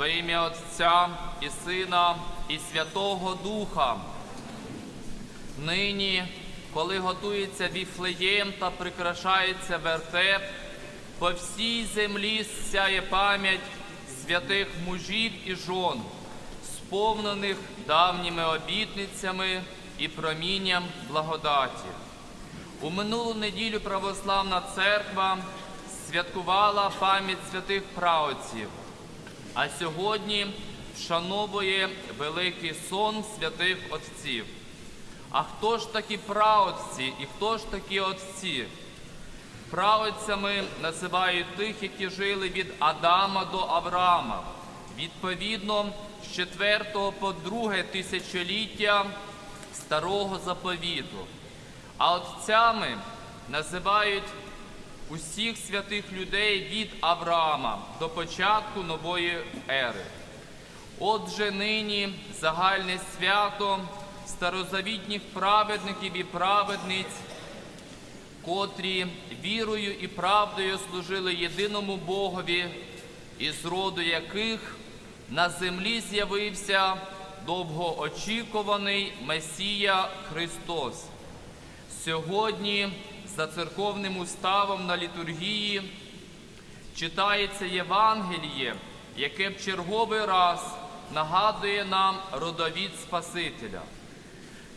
Во ім'я Отця і Сина, і Святого Духа. Нині, коли готується віфлеєм та прикрашається вертеп, по всій землі сяє пам'ять святих мужів і жон, сповнених давніми обітницями і промінням благодаті. У минулу неділю православна церква святкувала пам'ять святих праотців, а сьогодні вшановує великий сон святих отців. А хто ж такі праотці і хто ж такі отці? Праотцями називають тих, які жили від Адама до Авраама, відповідно з 4 по 2 тисячоліття старого заповіту. А отцями називають усіх святих людей від Авраама до початку нової ери. Отже, нині загальне свято старозавітніх праведників і праведниць, котрі вірою і правдою служили єдиному Богові, із роду яких на землі з'явився довгоочікуваний Месія Христос. Сьогодні за церковним уставом на літургії читається Євангеліє, яке в черговий раз нагадує нам родовід Спасителя.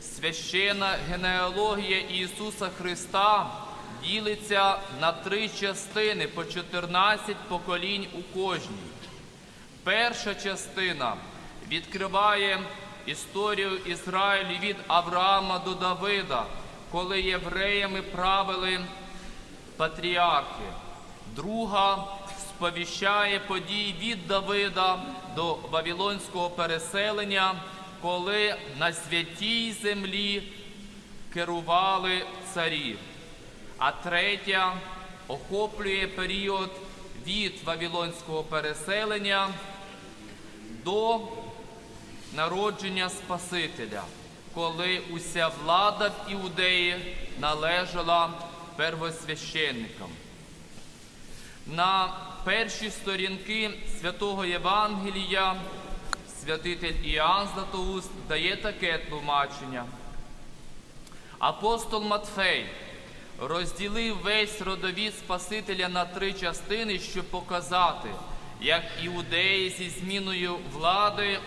Священа генеалогія Ісуса Христа ділиться на три частини по 14 поколінь у кожній. Перша частина відкриває історію Ізраїлю від Авраама до Давида, коли євреями правили патріархи. Друга сповіщає події від Давида до Вавилонського переселення, коли на святій землі керували царі. А третя охоплює період від Вавилонського переселення до народження Спасителя, коли уся влада в Іудеї належала первосвященникам. На перші сторінки святого Євангелія святитель Іоанн Златоуст дає таке тлумачення. Апостол Матфей розділив весь родовід Спасителя на три частини, щоб показати, як іудеї зі зміною влади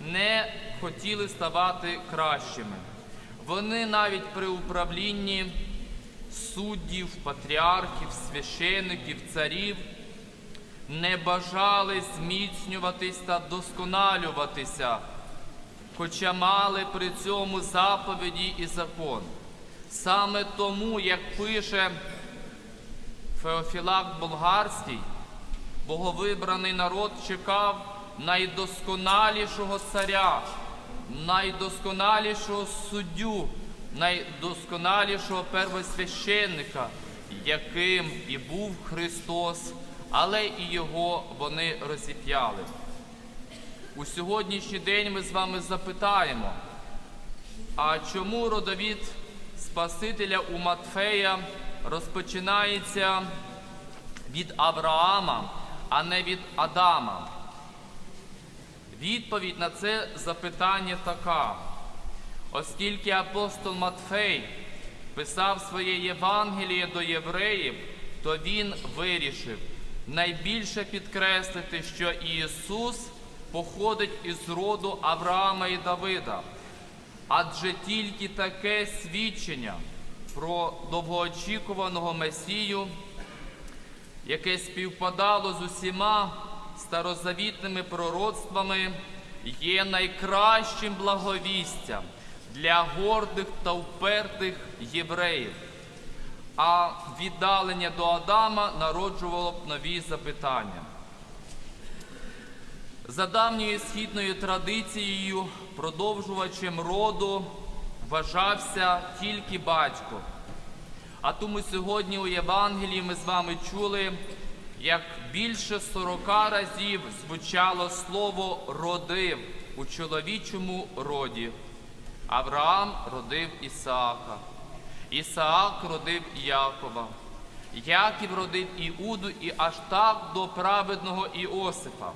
не хотіли ставати кращими. Вони навіть при управлінні суддів, патріархів, священиків, царів не бажали зміцнюватись та досконалюватися, хоча мали при цьому заповіді і закон. Саме тому, як пише Феофілак Болгарський, боговибраний народ чекав найдосконалішого царя, найдосконалішого суддю, найдосконалішого первосвященника, яким і був Христос, але і його вони розіп'яли. У сьогоднішній день ми з вами запитаємо, а чому родовід Спасителя у Матфея розпочинається від Авраама, а не від Адама? Відповідь на це запитання така, оскільки апостол Матфей писав своє Євангеліє до євреїв, то він вирішив найбільше підкреслити, що Ісус походить із роду Авраама і Давида. Адже тільки таке свідчення про довгоочікуваного Месію, яке співпадало з усіма старозавітними пророцтвами, є найкращим благовістям для гордих та впертих євреїв, а віддалення до Адама народжувало б нові запитання. За давньою східною традицією, продовжувачем роду вважався тільки батько. А тому сьогодні у Євангелії ми з вами чули, як більше сорока разів звучало слово родив у чоловічому роді. Авраам родив Ісаака, Ісаак родив Якова, Яків родив Іуду і аж так до праведного Іосифа.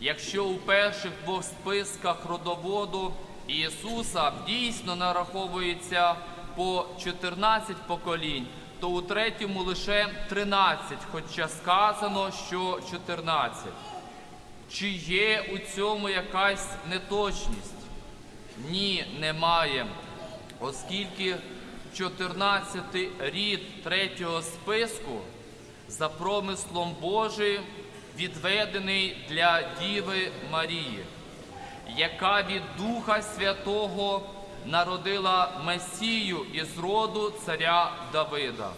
Якщо у перших двох списках родоводу Ісуса дійсно нараховується по 14 поколінь, то у третьому лише 13, хоча сказано, що 14. Чи є у цьому якась неточність? Ні, немає, оскільки 14 рід третього списку за промислом Божим відведений для Діви Марії, яка від Духа Святого народила Месію із роду царя Давида.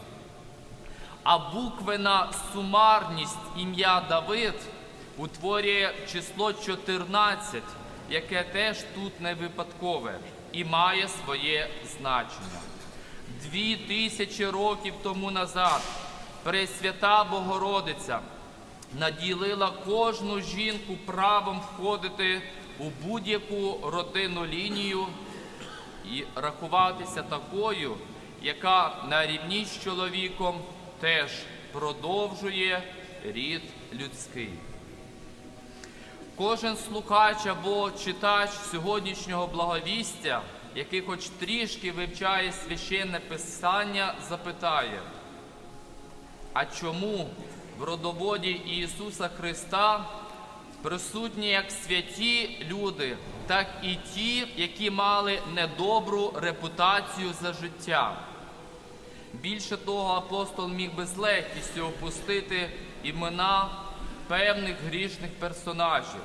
А буквена сумарність ім'я Давид утворює число 14, яке теж тут не випадкове і має своє значення. Дві тисячі років тому назад Пресвята Богородиця наділила кожну жінку правом входити у будь-яку родинну лінію і рахуватися такою, яка на рівні з чоловіком теж продовжує рід людський. Кожен слухач або читач сьогоднішнього благовістя, який хоч трішки вивчає священне писання, запитає, а чому в родоводі Ісуса Христа присутні як святі люди, так і ті, які мали недобру репутацію за життя? Більше того, апостол міг би з легкістю опустити імена певних грішних персонажів.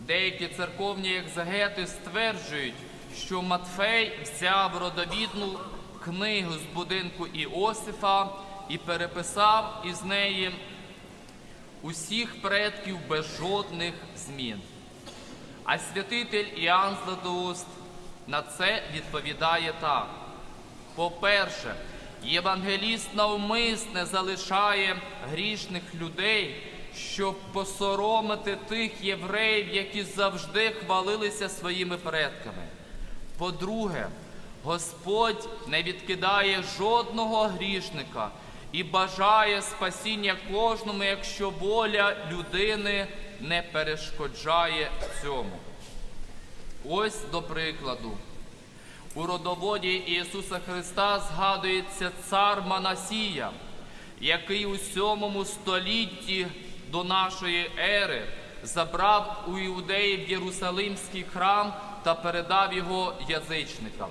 Деякі церковні екзегети стверджують, що Матфей взяв родовідну книгу з будинку Іосифа і переписав із неї усіх предків без жодних змін. А святитель Іоанн Златоуст на це відповідає так. По-перше, євангеліст навмисне залишає грішних людей, щоб посоромити тих євреїв, які завжди хвалилися своїми предками. По-друге, Господь не відкидає жодного грішника і бажає спасіння кожному, якщо воля людини не перешкоджає цьому. Ось до прикладу. У родоводі Ісуса Христа згадується цар Манасія, який у сьомому столітті до нашої ери забрав у іудеїв Єрусалимський храм та передав його язичникам.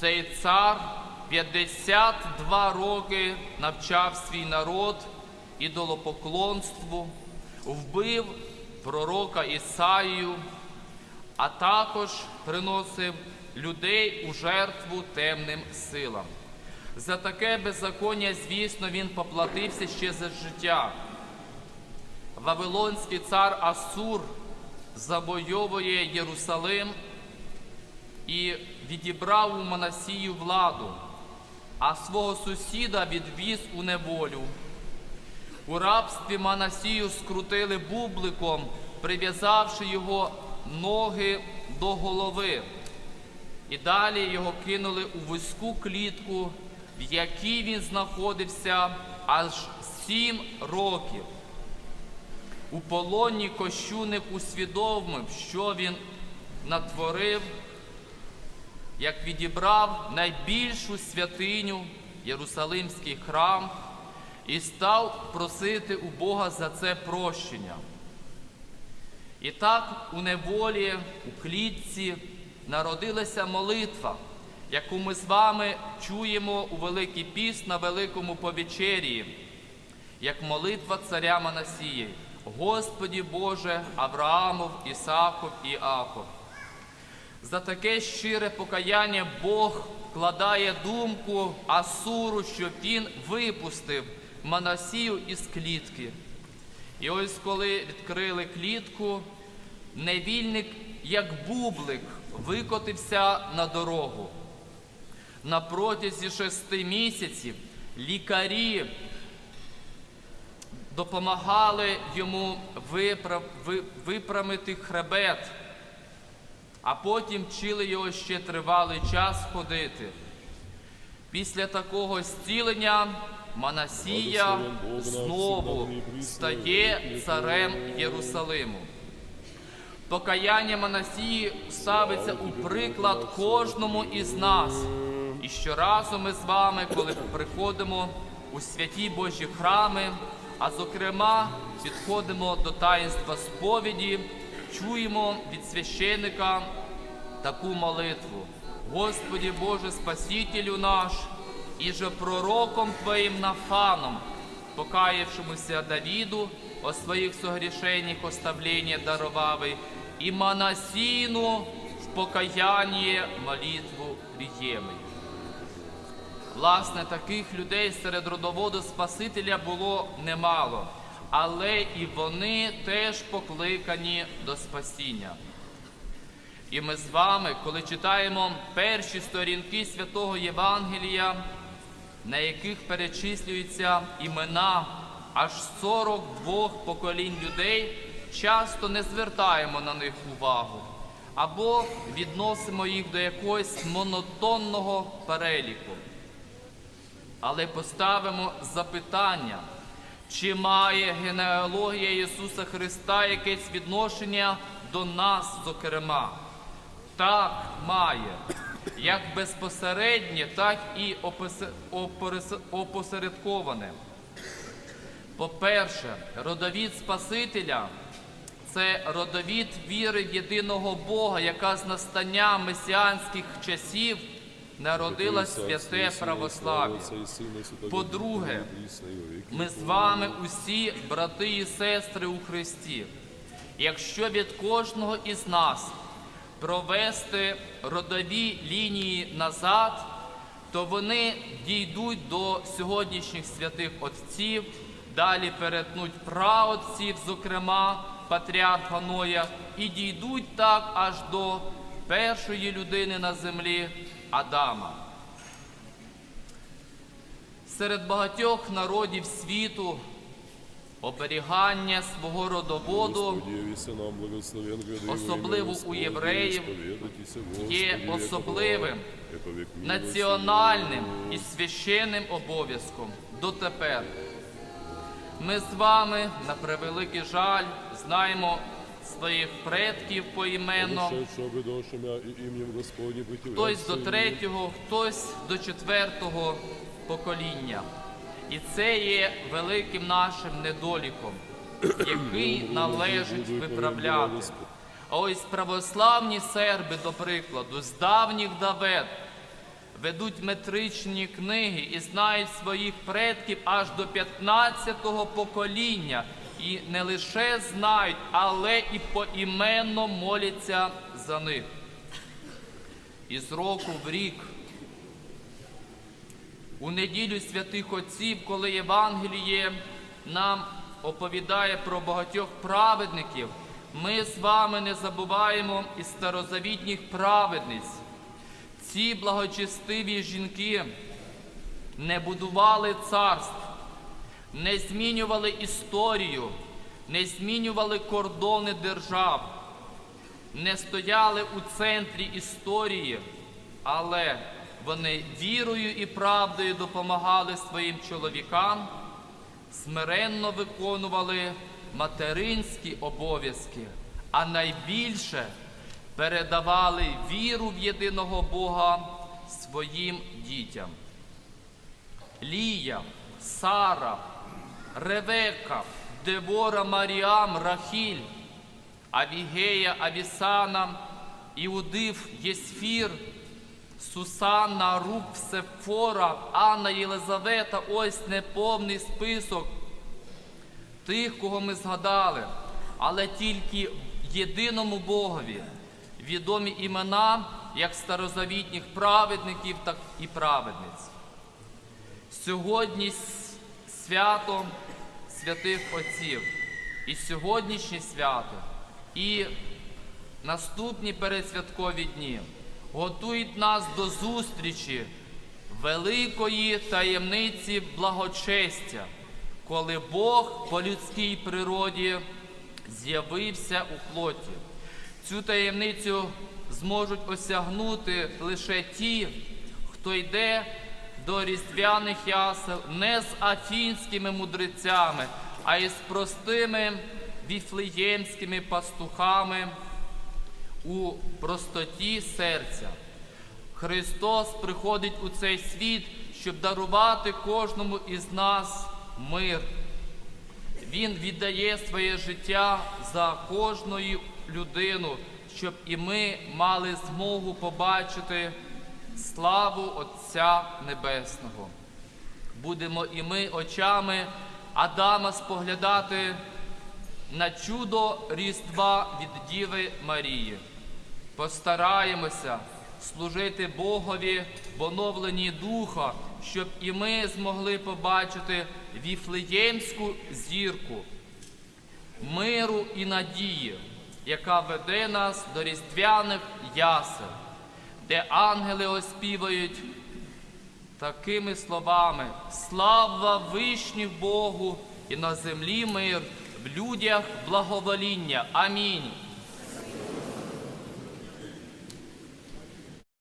Цей цар 52 роки навчав свій народ ідолопоклонству, вбив пророка Ісаїю, а також приносив людей у жертву темним силам. За таке беззаконня, звісно, він поплатився ще за життя. Вавилонський цар Асур завойовує Єрусалим і відібрав у Манасію владу, а свого сусіда відвіз у неволю. У рабстві Манасію скрутили бубликом, прив'язавши його ноги до голови. І далі його кинули у вузьку клітку, в якій він знаходився аж сім років. У полоні кощуник усвідомив, що він натворив, як відібрав найбільшу святиню Єрусалимський храм і став просити у Бога за це прощення. І так у неволі, у клітці народилася молитва, яку ми з вами чуємо у Великий Піст на Великому Повечерії, як молитва царя Манасії. Господі Боже, Авраамов, Ісаков і Аков. За таке щире покаяння Бог вкладає думку Асуру, щоб він випустив Манасію із клітки. І ось коли відкрили клітку, невільник, як бублик, викотився на дорогу. На протязі шести місяців лікарі допомагали йому виправ, ви, випрямити хребет, а потім вчили його ще тривалий час ходити. Після такого зцілення Манасія знову стає царем Єрусалиму. Покаяння Манасії ставиться у приклад кожному із нас. І щоразу ми з вами, коли приходимо у святі Божі храми, а зокрема підходимо до таїнства сповіді, чуємо від священика таку молитву. Господі Боже Спасителю наш, і же пророком Твоїм Нафаном, покаявшемуся Давіду о своїх согрішеннях оставлення даровавий, і Манасіну в покаянні молитву приємий. Власне, таких людей серед родоводу Спасителя було немало, але і вони теж покликані до спасіння. І ми з вами, коли читаємо перші сторінки святого Євангелія, на яких перечислюються імена аж 42 поколінь людей, часто не звертаємо на них увагу або відносимо їх до якогось монотонного переліку. Але поставимо запитання, чи має генеалогія Ісуса Христа якесь відношення до нас, зокрема? Так, має. Як безпосереднє, так і опосередковане. По-перше, родовід Спасителя це родовід віри єдиного Бога, яка з настання месіанських часів народила святе православ'я. По-друге, Ми з вами усі брати і сестри у Христі. Якщо від кожного із нас провести родові лінії назад, то вони дійдуть до сьогоднішніх святих отців, далі перетнуть праотців, зокрема патріарха Ноя, і дійдуть так аж до першої людини на землі Адама. Серед багатьох народів світу оберігання свого родоводу особливо у євреїв, є особливим національним і священним обов'язком дотепер. Ми з вами, на превеликий жаль, знаємо своїх предків поіменно, хтось до третього, хтось до четвертого покоління. І це є великим нашим недоліком, який належить виправляти. А ось православні серби, до прикладу, з давніх давет ведуть метричні книги і знають своїх предків аж до 15-го покоління. І не лише знають, але і поіменно моляться за них. І з року в рік у неділю святих отців, коли Євангеліє нам оповідає про багатьох праведників, ми з вами не забуваємо і старозавітніх праведниць. Ці благочестиві жінки не будували царств, не змінювали історію, не змінювали кордони держав, не стояли у центрі історії, але вони вірою і правдою допомагали своїм чоловікам, смиренно виконували материнські обов'язки, а найбільше передавали віру в єдиного Бога своїм дітям. Лія, Сара, Ревека, Девора, Маріам, Рахіль, Авігея, Авісана, Іудив, Єсфір, Сусанна, Рук, Сефора, Анна, Єлизавета, ось неповний список тих, кого ми згадали, але тільки єдиному Богові відомі імена як старозавітніх праведників, так і праведниць. Сьогодні свято святих Отців, і сьогоднішнє свято, і наступні передсвяткові дні готують нас до зустрічі великої таємниці благочестя, коли Бог по людській природі з'явився у плоті. Цю таємницю зможуть осягнути лише ті, хто йде до різдвяних ясел не з афінськими мудрецями, а із простими віфлеємськими пастухами у простоті серця. Христос приходить у цей світ, щоб дарувати кожному із нас мир. Він віддає своє життя за кожну людину, щоб і ми мали змогу побачити славу Отця Небесного. Будемо і ми очами Адама споглядати на чудо Різдва від Діви Марії. Постараємося служити Богові в оновленні духа, щоб і ми змогли побачити віфлеємську зірку миру і надії, яка веде нас до різдвяних ясел, де ангели оспівають такими словами: Слава вишні Богу і на землі мир, в людях благовоління. Амінь.